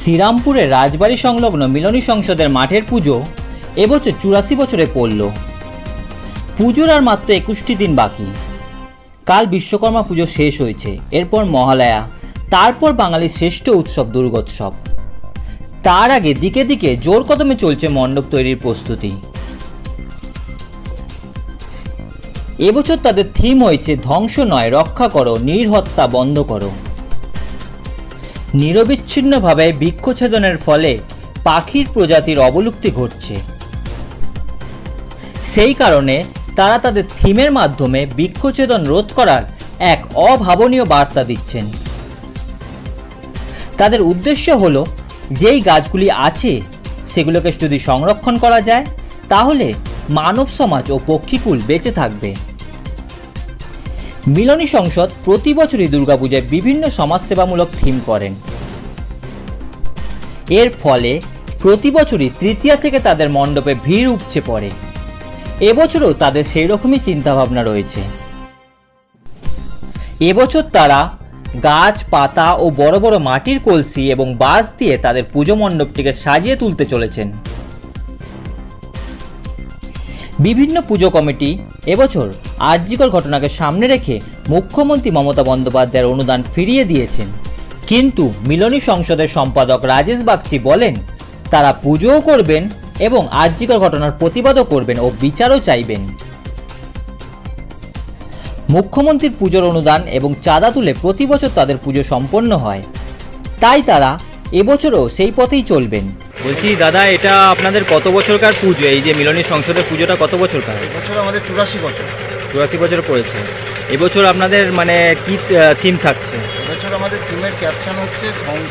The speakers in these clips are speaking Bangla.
শ্রীরামপুরের রাজবাড়ি সংলগ্ন মিলনী সংসদের মাঠের পুজো এবছর চুরাশি বছরে পড়ল। পুজোর আর মাত্র একুশটি দিন বাকি। কাল বিশ্বকর্মা পুজো শেষ হয়েছে। এরপর মহালয়া, তারপর বাঙালির শ্রেষ্ঠ উৎসব দুর্গোৎসব। তার আগে দিকে দিকে জোর কদমে চলছে মণ্ডপ তৈরির প্রস্তুতি। এবছর তাদের থিম হয়েছে ধ্বংস নয়, রক্ষা করো, নির্হত্যা বন্ধ করো। নিরবিচ্ছিন্নভাবে বৃক্ষছেদনের ফলে পাখির প্রজাতির অবলুপ্তি ঘটছে। সেই কারণে তারা তাদের থিমের মাধ্যমে বৃক্ষছেদন রোধ করার এক অভাবনীয় বার্তা দিচ্ছেন। তাদের উদ্দেশ্য হলো, যেই গাছগুলি আছে, সেগুলোকে যদি সংরক্ষণ করা যায়, তাহলে মানব সমাজ ও পক্ষীকুল বেঁচে থাকবে। মিলনী সংসদ প্রতি বছরই দুর্গাপূজায় বিভিন্ন সমাজসেবামূলক থিম করেন। এর ফলে প্রতি বছরই তৃতীয়া থেকে তাদের মণ্ডপে ভিড় উপচে পড়ে। এবছরও তাদের সেই রকমই চিন্তাভাবনা রয়েছে। এবছর তারা গাছ, পাতা ও বড় বড় মাটির কলসি এবং বাঁশ দিয়ে তাদের পুজো মণ্ডপটিকে সাজিয়ে তুলতে চলেছেন। বিভিন্ন পুজো কমিটি এবছর আর্যিকর ঘটনাকে সামনে রেখে মুখ্যমন্ত্রী মমতা বন্দ্যোপাধ্যায়ের অনুদান ফিরিয়ে দিয়েছেন। কিন্তু মিলনী সংসদের সম্পাদক রাজেশ বাগচি বলেন তারা পুজোও করবেন এবং আর্যিকর ঘটনার প্রতিবাদও করবেন ও বিচারও চাইবেন। মুখ্যমন্ত্রীর পুজোর অনুদান এবং চাঁদা তুলে প্রতি বছর তাদের পুজো সম্পন্ন হয়। তাই তারা এবছরও সেই পথেই চলবেন। বলছি দাদা এটা আপনাদের কত বছরকার পুজো? এই যে মিলনী সংসদের পুজোটা কত বছরকার? বছর আমাদের চুরাশি বছর। চুরাশি বছর পড়েছে। এবছর আপনাদের মানে কি থিম থাকছে? এবছর আমাদের টিমের ক্যাপশন হচ্ছে ধ্বং-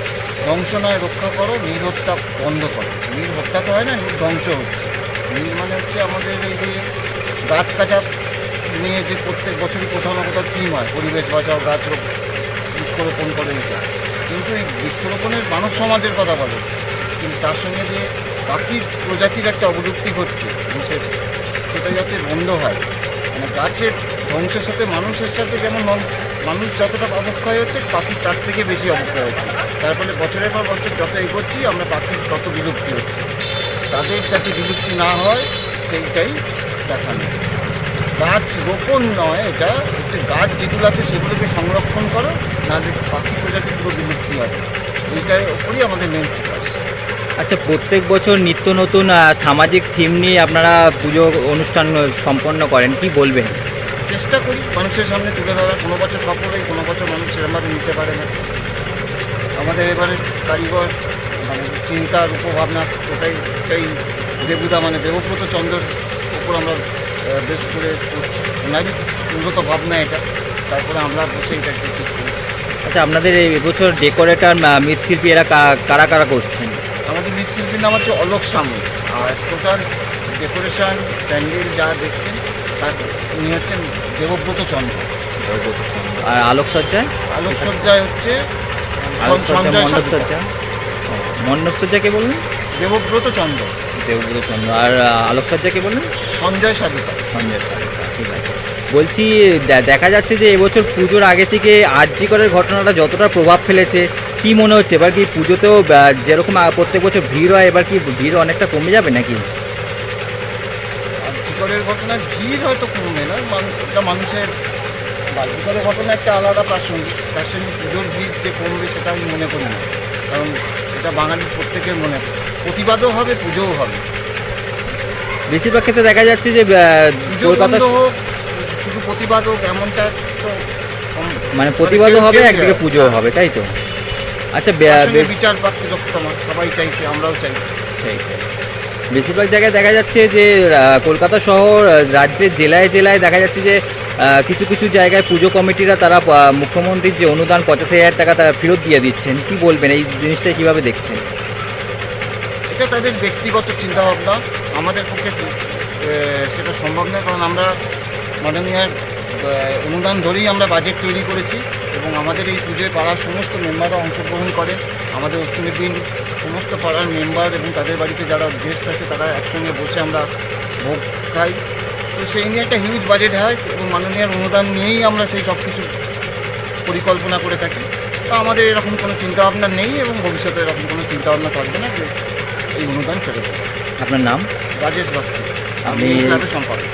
ধ্বংস নয় রক্ষা করো, নির্হত্যা বন্ধ করো। নির্হত্যা তো হয় না ধ্বংস হচ্ছে। নির মানে হচ্ছে আমাদের এই যে গাছ কাটা নিয়ে যে প্রত্যেক বছরই কোথাও না কোথাও থিম হয়, পরিবেশ বাঁচাও, গাছ রোপ- বৃক্ষরোপণ করে এটা কিন্তু এই বৃক্ষরোপণের মানব সমাজের কথা বলে। কিন্তু তার সঙ্গে যে পাখির প্রজাতির একটা অবলুপ্তি এবং সেটা যাতে বন্ধ হয় মানে গাছের ধ্বংসের সাথে মানুষের সাথে যেমন মানুষ যতটা অবক্ষয় হচ্ছে পাখির তার থেকে বেশি অবক্ষয় হচ্ছে। তার ফলে বছরের পর বছর যত এগোচ্ছি, আমরা পাখির তত বিলুপ্তি হচ্ছে। তাদের যাতে বিলুপ্তি না হয়, সেইটাই দেখানো। গাছ রোপণ নয় এটা, হচ্ছে গাছ যেগুলো আছে সেগুলোকে সংরক্ষণ করো নাহলে পাখি প্রজাতি পুরো বিলুপ্তি হবে এইটার ওপরই আমাদের মেন ফোকাস আচ্ছা প্রত্যেক বছর নিত্য নতুন সামাজিক থিম নিয়ে আপনারা পুজো অনুষ্ঠান সম্পন্ন করেন কি বলবেন? চেষ্টা করি মানুষের সামনে তুলে ধরা কোনো বছর সফল কোনো বছর মানুষ সেরকমভাবে নিতে পারে না। আমাদের এবারে কারিগর মানে চিন্তার উপভাবনা ওটাই ওটাই দেবুদা মানে দেবব্রত চন্দ্রের উপর আমরা বেশ করে ওনারই উন্নত ভাবনা এটা। তারপরে আমরা বসে এটাকে ঠিক করি আচ্ছা আপনাদের এই এবছর ডেকোরেটর মৃৎশিল্পী এরা কারা কারা করছেন? মৃৎশিল্পীর নাম হচ্ছে অলোক সামু আর টোটাল ডেকোরেশন প্যান্ডেল যা দেখছেন তার উনি হচ্ছেন দেবব্রত চন্দ্র। আর আলোকসজ্জায়? আলোকসজ্জায় হচ্ছে আলোকসজ্জা মণ্ডপসজ্জা কে বললেন? দেবব্রত চন্দ্র। দেবব্রত চন্দ্র। আর আলোকসজ্জা কে বললেন? সঞ্জয় সাধুকা সঞ্জয় সারেকা, ঠিক আছে বলছি দেখা যাচ্ছে যে এবছর পুজোর আগে থেকে আর্যিকরের ঘটনাটা যতটা প্রভাব ফেলেছে, কি মনে হচ্ছে? এবার কি পুজোতেও যেরকম প্রত্যেক বছর ভিড় হয়, এবার কি ভিড় অনেকটা কমে যাবে নাকি? বাল্যিকরের ঘটনা, ভিড় হয়তো কমবে না, মানুষ এটা মানুষের বাল্যিকরের ঘটনা একটা আলাদা প্রাসঙ্গিক তার সঙ্গে পুজোর ভিড় যে কমবে সেটা আমি মনে করি না। কারণ এটা বাঙালির প্রত্যেকের মনে, প্রতিবাদও হবে, পুজোও হবে। বেশিরভাগ ক্ষেত্রে দেখা যাচ্ছে যে পুজো কলকাতা শুধু প্রতিবাদ হোক এমনটা তো মানে প্রতিবাদও হবে একদিকে। পুজোও হবে তাই তো? আচ্ছা বিচার প্রাপ্তি সবাই চাইছে আমরাও সেই। বেশিরভাগ জায়গায় দেখা যাচ্ছে যে কলকাতা শহর রাজ্যের জেলায় জেলায় দেখা যাচ্ছে যে কিছু কিছু জায়গায় পুজো কমিটিরা তারা মুখ্যমন্ত্রীর যে অনুদান পঁচাশি হাজার টাকা তারা ফেরত দিয়ে দিচ্ছেন। কি বলবেন? এই জিনিসটা কীভাবে দেখছেন? এটা তাদের ব্যক্তিগত চিন্তাভাবনা। আমাদের পক্ষে সেটা সম্ভব নয়। কারণ আমরা মাননীয় অনুদান ধরেই আমরা বাজেট তৈরি করেছি এবং আমাদের এই পুজোয় পাড়ার সমস্ত মেম্বাররা অংশগ্রহণ করে। আমাদের অষ্টমীর দিন সমস্ত পাড়ার মেম্বার এবং তাদের বাড়িতে যারা গেস্ট আছে, তারা একসঙ্গে বসে আমরা ভোগ খাই। তো সেই নিয়ে একটা হিউজ বাজেট হয় এবং মাননীয় অনুদান নিয়েই আমরা সেই সব কিছু পরিকল্পনা করে থাকি। তো আমাদের এরকম কোনো চিন্তাভাবনা নেই এবং ভবিষ্যতে এরকম কোনো চিন্তাভাবনা থাকবে না যে এই অনুদান ফেরত আপনার নাম? রাজেশ বস্তি। আমি সম্পাদক।